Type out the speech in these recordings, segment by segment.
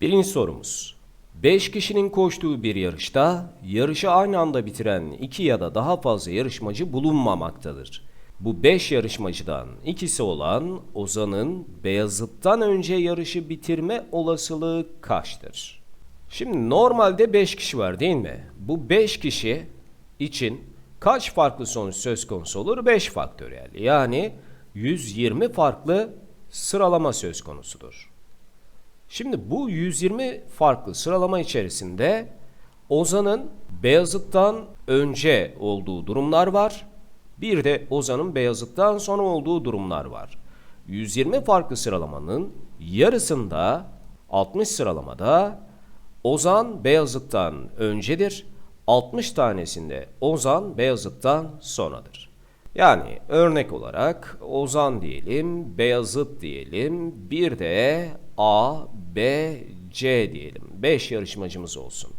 Birinci sorumuz. 5 kişinin koştuğu bir yarışta yarışı aynı anda bitiren 2 ya da daha fazla yarışmacı bulunmamaktadır. Bu 5 yarışmacıdan ikisi olan Ozan'ın Beyazıt'tan önce yarışı bitirme olasılığı kaçtır? Şimdi normalde 5 kişi var değil mi? Bu 5 kişi için kaç farklı sonuç söz konusu olur? 5 faktöriyel. Yani 120 farklı sıralama söz konusudur. Şimdi bu 120 farklı sıralama içerisinde Ozan'ın Beyazıt'tan önce olduğu durumlar var. Bir de Ozan'ın Beyazıt'tan sonra olduğu durumlar var. 120 farklı sıralamanın yarısında 60 sıralamada Ozan Beyazıt'tan öncedir. 60 tanesinde Ozan Beyazıt'tan sonradır. Yani örnek olarak Ozan diyelim, Beyazıt diyelim, bir de A, B, C diyelim. 5 yarışmacımız olsun.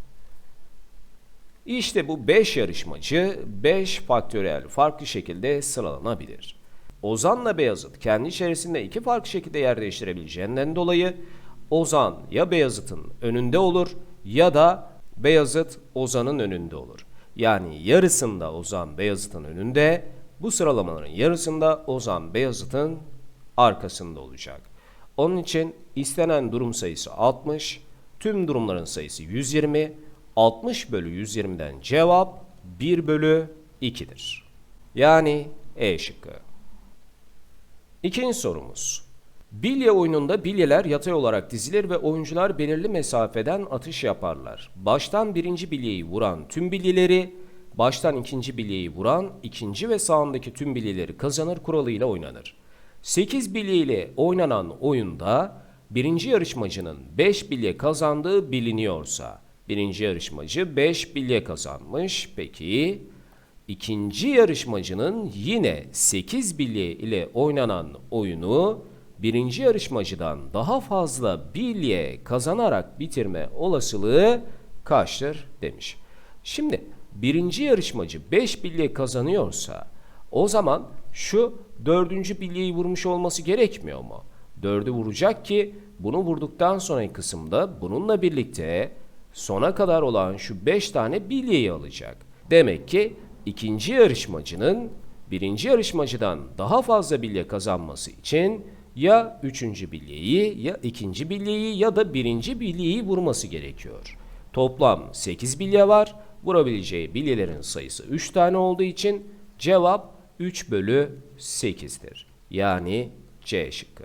İşte bu 5 yarışmacı 5 faktöriyel farklı şekilde sıralanabilir. Ozan'la Beyazıt kendi içerisinde iki farklı şekilde yer değiştirebileceğinden dolayı Ozan ya Beyazıt'ın önünde olur ya da Beyazıt Ozan'ın önünde olur. Yani yarısında Ozan Beyazıt'ın önünde, bu sıralamaların yarısında Ozan Beyazıt'ın arkasında olacak. Onun için istenen durum sayısı 60, tüm durumların sayısı 120, 60 bölü 120'den cevap 1 bölü 2'dir. Yani E şıkkı. İkinci sorumuz. Bilye oyununda bilyeler yatay olarak dizilir ve oyuncular belirli mesafeden atış yaparlar. Baştan birinci bilyeyi vuran tüm bilyeleri, baştan ikinci bilyeyi vuran ikinci ve sağındaki tüm bilyeleri kazanır kuralıyla oynanır. 8 bilye ile oynanan oyunda birinci yarışmacının 5 bilye kazandığı biliniyorsa, birinci yarışmacı 5 bilye kazanmış. Peki, ikinci yarışmacının yine 8 bilye ile oynanan oyunu birinci yarışmacıdan daha fazla bilye kazanarak bitirme olasılığı kaçtır demiş. Şimdi birinci yarışmacı 5 bilye kazanıyorsa o zaman şu dördüncü bilyeyi vurmuş olması gerekmiyor mu? Dördü vuracak ki bunu vurduktan sonraki kısımda bununla birlikte sona kadar olan şu 5 tane bilyeyi alacak. Demek ki ikinci yarışmacının birinci yarışmacıdan daha fazla bilye kazanması için ya üçüncü bilyeyi ya ikinci bilyeyi ya da birinci bilyeyi vurması gerekiyor. Toplam 8 bilye var. Vurabileceği bilyelerin sayısı 3 tane olduğu için cevap 3 bölü 8'dir. Yani C şıkkı.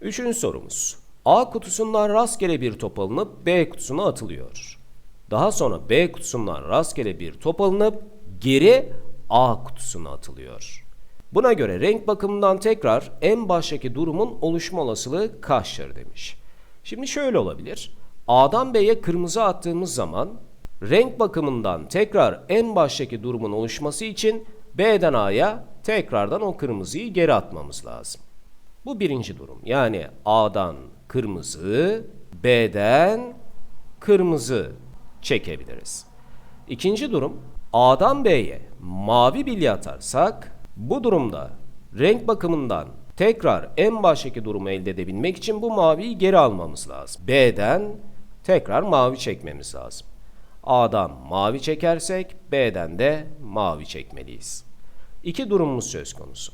Üçüncü sorumuz. A kutusundan rastgele bir top alınıp B kutusuna atılıyor. Daha sonra B kutusundan rastgele bir top alınıp geri A kutusuna atılıyor. Buna göre renk bakımından tekrar en baştaki durumun oluşma olasılığı kaçtır demiş. Şimdi şöyle olabilir. A'dan B'ye kırmızı attığımız zaman renk bakımından tekrar en baştaki durumun oluşması için B'den A'ya tekrardan o kırmızıyı geri atmamız lazım. Bu birinci durum. Yani A'dan kırmızı, B'den kırmızı çekebiliriz. İkinci durum A'dan B'ye mavi bilye atarsak bu durumda renk bakımından tekrar en baştaki durumu elde edebilmek için bu maviyi geri almamız lazım. B'den tekrar mavi çekmemiz lazım. A'dan mavi çekersek B'den de mavi çekmeliyiz. İki durumumuz söz konusu.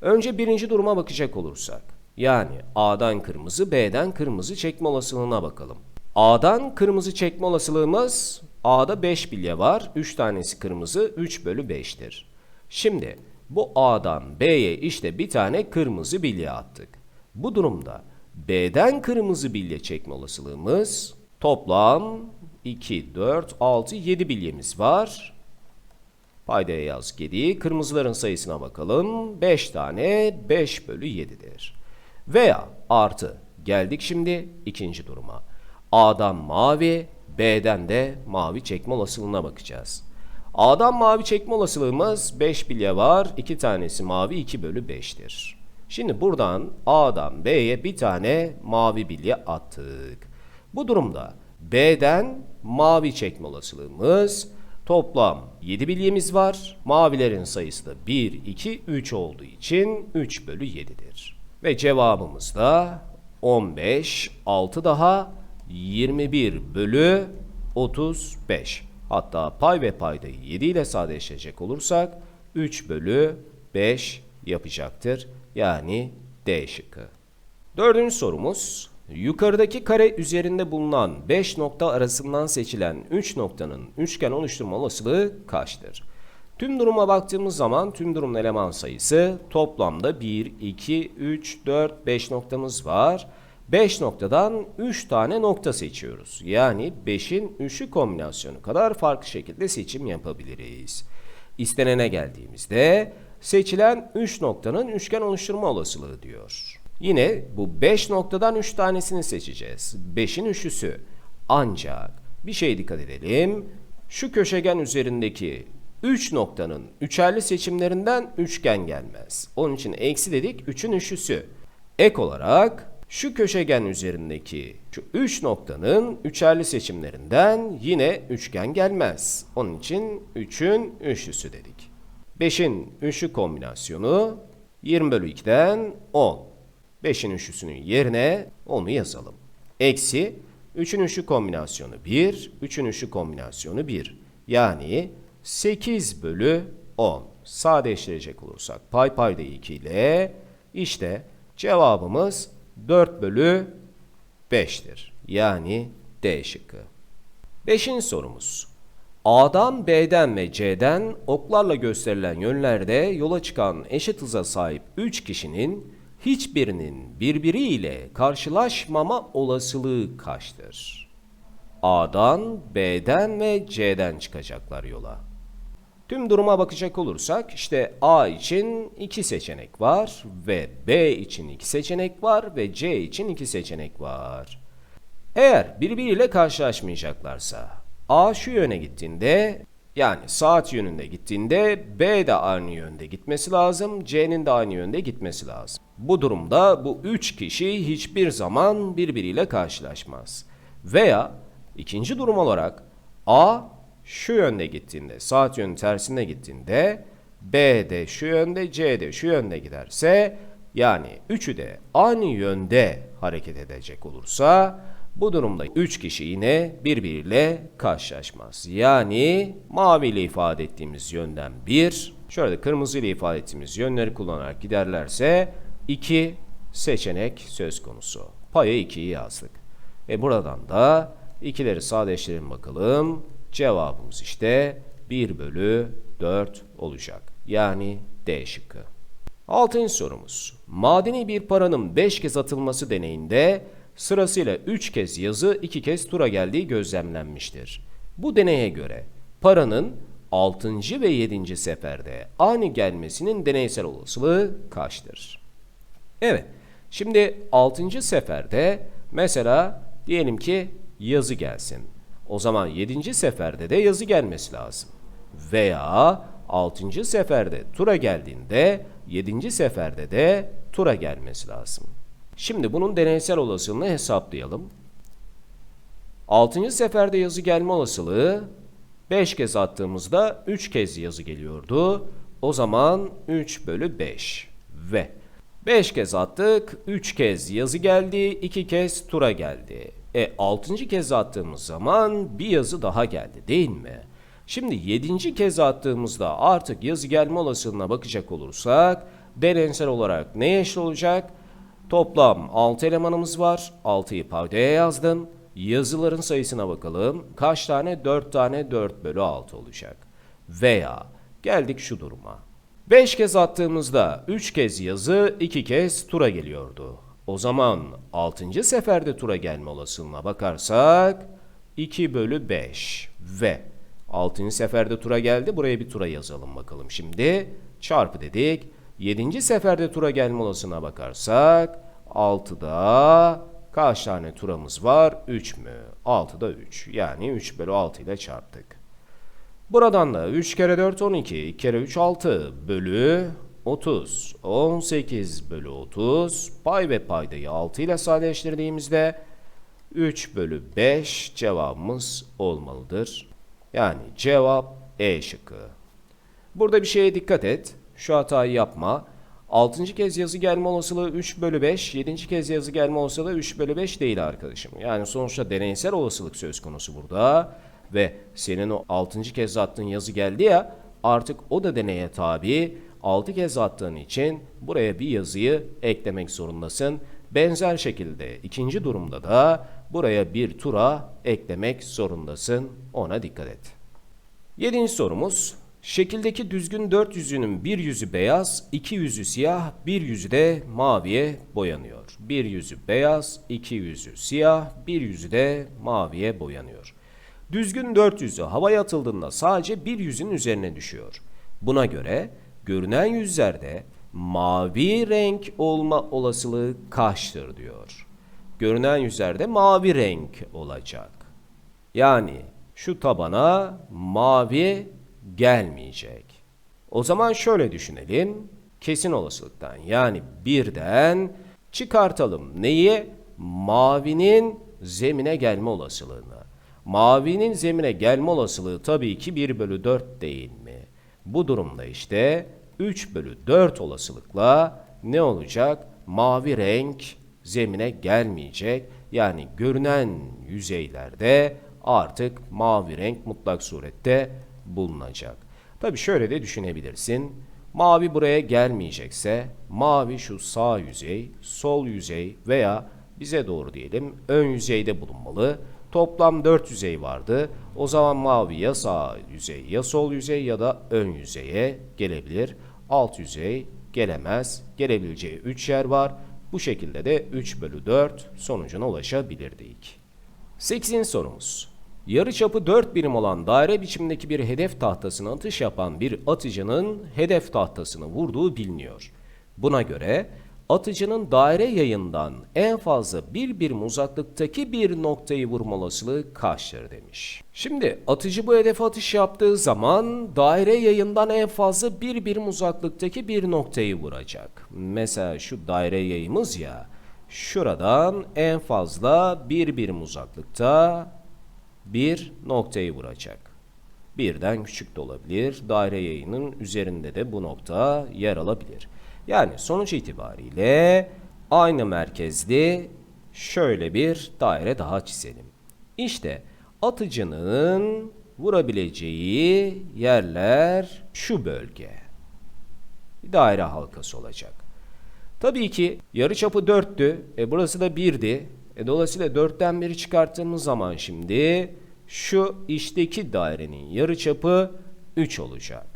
Önce birinci duruma bakacak olursak, yani A'dan kırmızı, B'den kırmızı çekme olasılığına bakalım. A'dan kırmızı çekme olasılığımız, A'da 5 bilye var, 3 tanesi kırmızı, 3 bölü 5'tir. Şimdi bu A'dan B'ye işte bir tane kırmızı bilye attık. Bu durumda B'den kırmızı bilye çekme olasılığımız toplam 2, 4, 6, 7 bilyemiz var. Paydaya yaz 7. Kırmızıların sayısına bakalım. 5 tane 5 bölü 7'dir. Veya artı geldik şimdi ikinci duruma. A'dan mavi, B'den de mavi çekme olasılığına bakacağız. A'dan mavi çekme olasılığımız 5 bilye var. 2 tanesi mavi 2 bölü 5'tir. Şimdi buradan A'dan B'ye bir tane mavi bilye attık. Bu durumda B'den mavi çekme olasılığımız toplam 7 bilyemiz var. Mavilerin sayısı da 1, 2, 3 olduğu için 3 bölü 7'dir. Ve cevabımız da 15, 6 daha 21 bölü 35. Hatta pay ve paydayı 7 ile sadeleştirecek olursak 3 bölü 5 yapacaktır. Yani D şıkkı. Dördüncü sorumuz. Yukarıdaki kare üzerinde bulunan 5 nokta arasından seçilen 3 noktanın üçgen oluşturma olasılığı kaçtır? Tüm duruma baktığımız zaman tüm durumun eleman sayısı toplamda 1, 2, 3, 4, 5 noktamız var. 5 noktadan 3 tane nokta seçiyoruz. Yani 5'in 3'ü kombinasyonu kadar farklı şekilde seçim yapabiliriz. İstenene geldiğimizde seçilen 3 noktanın üçgen oluşturma olasılığı diyor. Yine bu 5 noktadan 3 tanesini seçeceğiz. 5'in üçüsü. Ancak bir şey dikkat edelim. Şu köşegen üzerindeki 3 noktanın üçerli seçimlerinden üçgen gelmez. Onun için eksi dedik 3'ün üçüsü. Ek olarak şu köşegen üzerindeki şu 3 noktanın üçerli seçimlerinden yine üçgen gelmez. Onun için 3'ün üçlüsü dedik. 5'in üçlü kombinasyonu 20 bölü 2'den 10. 5'in üçlüsünün yerine 10'u yazalım. Eksi 3'ün üçlü kombinasyonu 1, 3'ün üçlü kombinasyonu 1. Yani 8 bölü 10. Sadeleştirecek olursak pay payda 2 ile işte cevabımız 4 bölü 5'tir. Yani D şıkkı. Beşinci sorumuz. A'dan, B'den ve C'den oklarla gösterilen yönlerde yola çıkan eşit hıza sahip 3 kişinin hiçbirinin birbiriyle karşılaşmama olasılığı kaçtır? A'dan, B'den ve C'den çıkacaklar yola. Tüm duruma bakacak olursak işte A için iki seçenek var ve B için iki seçenek var ve C için iki seçenek var. Eğer birbiriyle karşılaşmayacaklarsa A şu yöne gittiğinde yani saat yönünde gittiğinde B de aynı yönde gitmesi lazım, C'nin de aynı yönde gitmesi lazım. Bu durumda bu üç kişi hiçbir zaman birbiriyle karşılaşmaz. Veya ikinci durum olarak A şu yönde gittiğinde, saat yönü tersine gittiğinde B de şu yönde, C de şu yönde giderse yani üçü de aynı yönde hareket edecek olursa bu durumda 3 kişi yine birbiriyle karşılaşmaz. Yani mavi ile ifade ettiğimiz yönden 1, şöyle kırmızı ile ifade ettiğimiz yönleri kullanarak giderlerse 2 seçenek söz konusu. Paya 2'yi yazdık. E buradan da ikileri sadeleştirelim bakalım. Cevabımız işte 1 bölü 4 olacak. Yani D şıkkı. Altıncı sorumuz. Madeni bir paranın 5 kez atılması deneyinde sırasıyla 3 kez yazı 2 kez tura geldiği gözlemlenmiştir. Bu deneye göre paranın 6. ve 7. seferde aynı gelmesinin deneysel olasılığı kaçtır? Evet, şimdi 6. seferde mesela diyelim ki yazı gelsin. O zaman 7. seferde de yazı gelmesi lazım. Veya 6. seferde tura geldiğinde 7. seferde de tura gelmesi lazım. Şimdi bunun deneysel olasılığını hesaplayalım. 6. seferde yazı gelme olasılığı 5 kez attığımızda 3 kez yazı geliyordu. O zaman 3 bölü 5 ve 5 kez attık, 3 kez yazı geldi, 2 kez tura geldi. E 6. kez attığımız zaman bir yazı daha geldi değil mi? Şimdi 7. kez attığımızda artık yazı gelme olasılığına bakacak olursak deneysel olarak ne eşit olacak? Toplam 6 elemanımız var. 6'yı paydaya yazdım. Yazıların sayısına bakalım. Kaç tane? 4 tane 4 bölü 6 olacak. Veya geldik şu duruma. 5 kez attığımızda 3 kez yazı 2 kez tura geliyordu. O zaman 6. seferde tura gelme olasılığına bakarsak 2 bölü 5 ve 6. seferde tura geldi. Buraya bir tura yazalım bakalım şimdi. Çarpı dedik. 7. seferde tura gelme olasılığına bakarsak 6'da kaç tane turamız var? 3 mü? 6'da 3. Yani 3 bölü 6 ile çarptık. Buradan da 3 kere 4 12, 2 kere 3 6 bölü 30. 18 bölü 30. Pay ve paydayı 6 ile sadeleştirdiğimizde 3 bölü 5 cevabımız olmalıdır. Yani cevap E şıkkı. Burada bir şeye dikkat et. Şu hatayı yapma. 6. kez yazı gelme olasılığı 3 bölü 5, 7. kez yazı gelme olasılığı 3 bölü 5 değil arkadaşım. Yani sonuçta deneysel olasılık söz konusu burada ve senin o 6. kez attığın yazı geldi ya artık o da deneye tabi. 6 kez attığın için buraya bir yazıyı eklemek zorundasın. Benzer şekilde ikinci durumda da buraya bir tura eklemek zorundasın. Ona dikkat et. Yedinci sorumuz. Şekildeki düzgün dört yüzünün bir yüzü beyaz, iki yüzü siyah, bir yüzü de maviye boyanıyor. Bir yüzü beyaz, iki yüzü siyah, bir yüzü de maviye boyanıyor. Düzgün dört yüzü havaya atıldığında sadece bir yüzün üzerine düşüyor. Buna göre görünen yüzlerde mavi renk olma olasılığı kaçtır diyor. Görünen yüzlerde mavi renk olacak. Yani şu tabana mavi gelmeyecek. O zaman şöyle düşünelim. Kesin olasılıktan yani birden çıkartalım. Neyi? Mavinin zemine gelme olasılığını. Mavinin zemine gelme olasılığı tabii ki 1 bölü 4 değil mi? Bu durumda işte 3 bölü 4 olasılıkla ne olacak? Mavi renk zemine gelmeyecek. Yani görünen yüzeylerde artık mavi renk mutlak surette bulunacak. Tabi şöyle de düşünebilirsin. Mavi buraya gelmeyecekse mavi şu sağ yüzey, sol yüzey veya bize doğru diyelim ön yüzeyde bulunmalı. Toplam 4 yüzey vardı. O zaman mavi ya sağ yüzey ya sol yüzey ya da ön yüzeye gelebilir. Alt yüzey gelemez. Gelebileceği 3 yer var. Bu şekilde de 3 bölü 4 sonucuna ulaşabilirdik. 8. sorumuz. Yarıçapı 4 birim olan daire biçimindeki bir hedef tahtasına atış yapan bir atıcının hedef tahtasını vurduğu biliniyor. Buna göre atıcının daire yayından en fazla bir birim uzaklıktaki bir noktayı vurma olasılığı kaçtır demiş. Şimdi atıcı bu hedefe atış yaptığı zaman daire yayından en fazla bir birim uzaklıktaki bir noktayı vuracak. Mesela şu daire yayımız ya şuradan en fazla bir birim uzaklıkta bir noktayı vuracak. Birden küçük de olabilir. Daire yayının üzerinde de bu nokta yer alabilir. Yani sonuç itibariyle aynı merkezli şöyle bir daire daha çizelim. İşte atıcının vurabileceği yerler şu bölge. Bir daire halkası olacak. Tabii ki yarıçapı 4'tü. E burası da 1'di. E dolayısıyla 4'ten 1'i çıkarttığımız zaman şimdi şu içteki dairenin yarıçapı 3 olacak.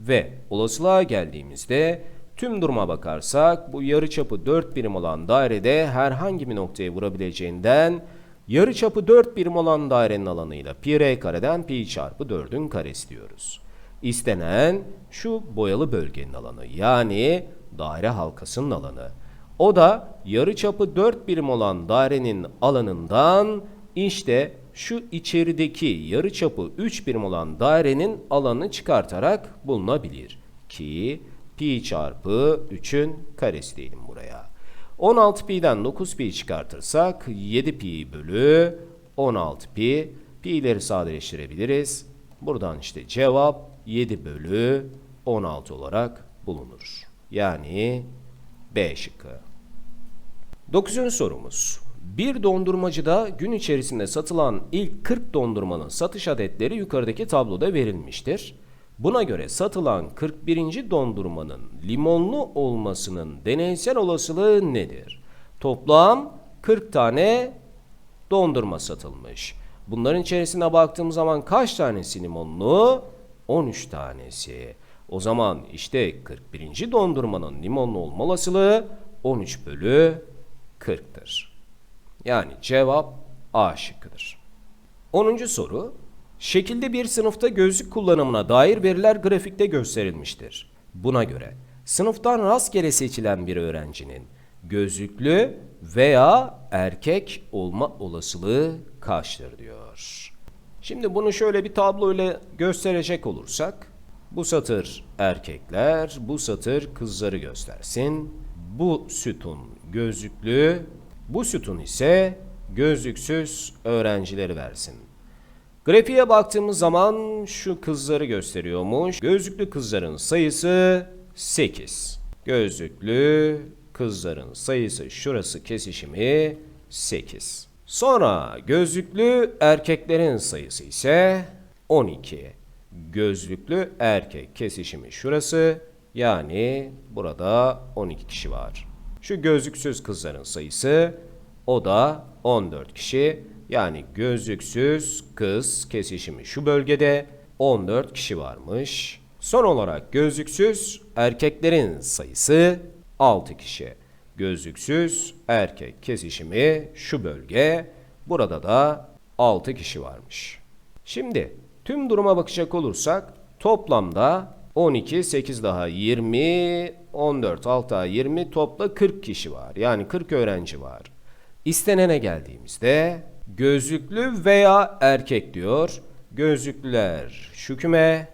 Ve olasılığa geldiğimizde tüm duruma bakarsak bu yarıçapı 4 birim olan dairede herhangi bir noktaya vurabileceğinden yarıçapı 4 birim olan dairenin alanıyla pi r kareden pi çarpı 4'ün karesi diyoruz. İstenen şu boyalı bölgenin alanı yani daire halkasının alanı. O da yarıçapı 4 birim olan dairenin alanından işte şu içerideki yarıçapı 3 birim olan dairenin alanını çıkartarak bulunabilir. Ki pi çarpı 3'ün karesi diyelim buraya. 16 pi'den 9 pi çıkartırsak 7 pi bölü 16 pi. Pi'leri sadeleştirebiliriz. Buradan işte cevap 7 bölü 16 olarak bulunur. Yani B şıkkı. Dokuzuncu sorumuz. Bir dondurmacıda gün içerisinde satılan ilk 40 dondurmanın satış adetleri yukarıdaki tabloda verilmiştir. Buna göre satılan 41. dondurmanın limonlu olmasının deneysel olasılığı nedir? Toplam 40 tane dondurma satılmış. Bunların içerisine baktığım zaman kaç tanesi limonlu? 13 tanesi. O zaman işte 41. dondurmanın limonlu olma olasılığı 13 bölü 40'tır. Yani cevap A şıkkıdır. 10. soru. Şekilde bir sınıfta gözlük kullanımına dair veriler grafikte gösterilmiştir. Buna göre sınıftan rastgele seçilen bir öğrencinin gözlüklü veya erkek olma olasılığı kaçtır diyor. Şimdi bunu şöyle bir tablo ile gösterecek olursak bu satır erkekler, bu satır kızları göstersin. Bu sütun gözlüklü, bu sütun ise gözlüksüz öğrencileri versin. Grafiğe baktığımız zaman şu kızları gösteriyormuş. Gözlüklü kızların sayısı 8. Gözlüklü kızların sayısı şurası kesişimi 8. Sonra gözlüklü erkeklerin sayısı ise 12. Gözlüklü erkek kesişimi şurası yani burada 12 kişi var. Şu gözlüksüz kızların sayısı o da 14 kişi. Yani gözlüksüz kız kesişimi şu bölgede 14 kişi varmış. Son olarak gözlüksüz erkeklerin sayısı 6 kişi. Gözlüksüz erkek kesişimi şu bölge. Burada da 6 kişi varmış. Şimdi tüm duruma bakacak olursak toplamda 12, 8 daha 20, 14, 6 daha 20 topla 40 kişi var. Yani 40 öğrenci var. İstenene geldiğimizde gözlüklü veya erkek diyor. Gözlüklüler şu küme,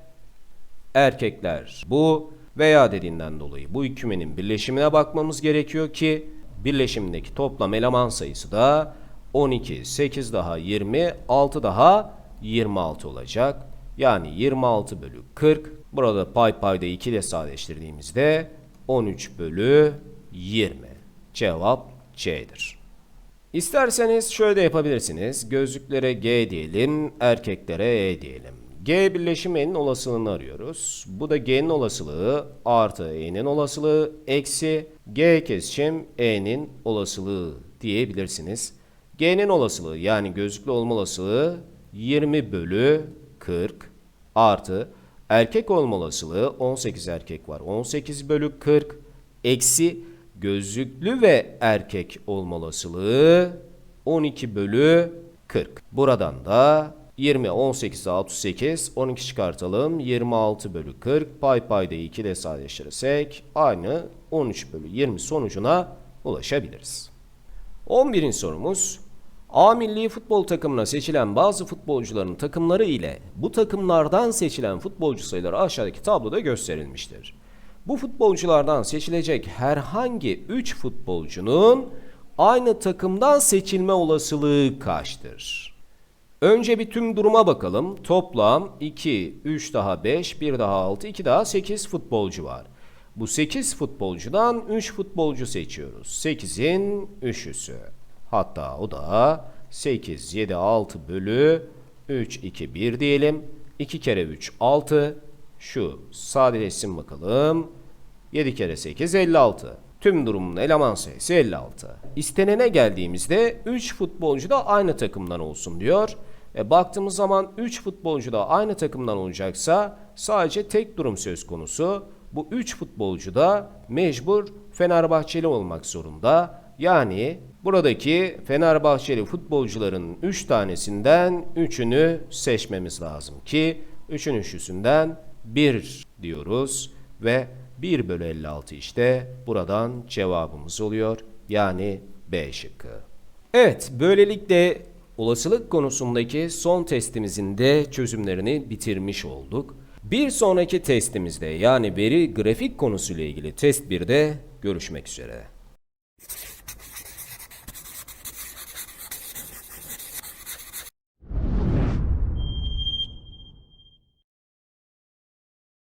erkekler bu veya dediğinden dolayı bu kümenin birleşimine bakmamız gerekiyor ki birleşimdeki toplam eleman sayısı da 12, 8 daha 20, 6 daha 26 olacak. Yani 26 bölü 40. Burada pay payda 2 ile sadeleştirdiğimizde 13 bölü 20. Cevap C'dir. İsterseniz şöyle de yapabilirsiniz. Gözlüklere G diyelim, erkeklere E diyelim. G birleşim E'nin olasılığını arıyoruz. Bu da G'nin olasılığı artı E'nin olasılığı eksi G kesişim E'nin olasılığı diyebilirsiniz. G'nin olasılığı yani gözlüklü olma olasılığı 20 bölü 40 artı erkek olma olasılığı 18 erkek var 18 bölü 40 eksi gözlüklü ve erkek olma olasılığı 12 bölü 40. Buradan da 20, 18, 68, 12 çıkartalım. 26 bölü 40, pay payda 2 ile sadeleştirirsek aynı 13 bölü 20 sonucuna ulaşabiliriz. 11. sorumuz. A milli futbol takımına seçilen bazı futbolcuların takımları ile bu takımlardan seçilen futbolcu sayıları aşağıdaki tabloda gösterilmiştir. Bu futbolculardan seçilecek herhangi 3 futbolcunun aynı takımdan seçilme olasılığı kaçtır? Önce bir tüm duruma bakalım. Toplam 2, 3 daha 5, 1 daha 6, 2 daha 8 futbolcu var. Bu 8 futbolcudan 3 futbolcu seçiyoruz. 8'in 3'üsü. Hatta o da 8, 7, 6 bölü 3, 2, 1 diyelim. 2 kere 3, 6. Şu sadeleşsin bakalım. 7 kere 8, 56. Tüm durumun eleman sayısı 56. İstenene geldiğimizde 3 futbolcu da aynı takımdan olsun diyor. E, baktığımız zaman 3 futbolcu da aynı takımdan olacaksa sadece tek durum söz konusu. Bu 3 futbolcu da mecbur Fenerbahçeli olmak zorunda. Yani buradaki Fenerbahçeli futbolcuların 3 tanesinden 3'ünü seçmemiz lazım ki 3'ün üçlüsünden 1 diyoruz ve 1 bölü 56 işte buradan cevabımız oluyor. Yani B şıkkı. Evet böylelikle olasılık konusundaki son testimizin de çözümlerini bitirmiş olduk. Bir sonraki testimizde yani veri grafik konusuyla ilgili test 1'de görüşmek üzere.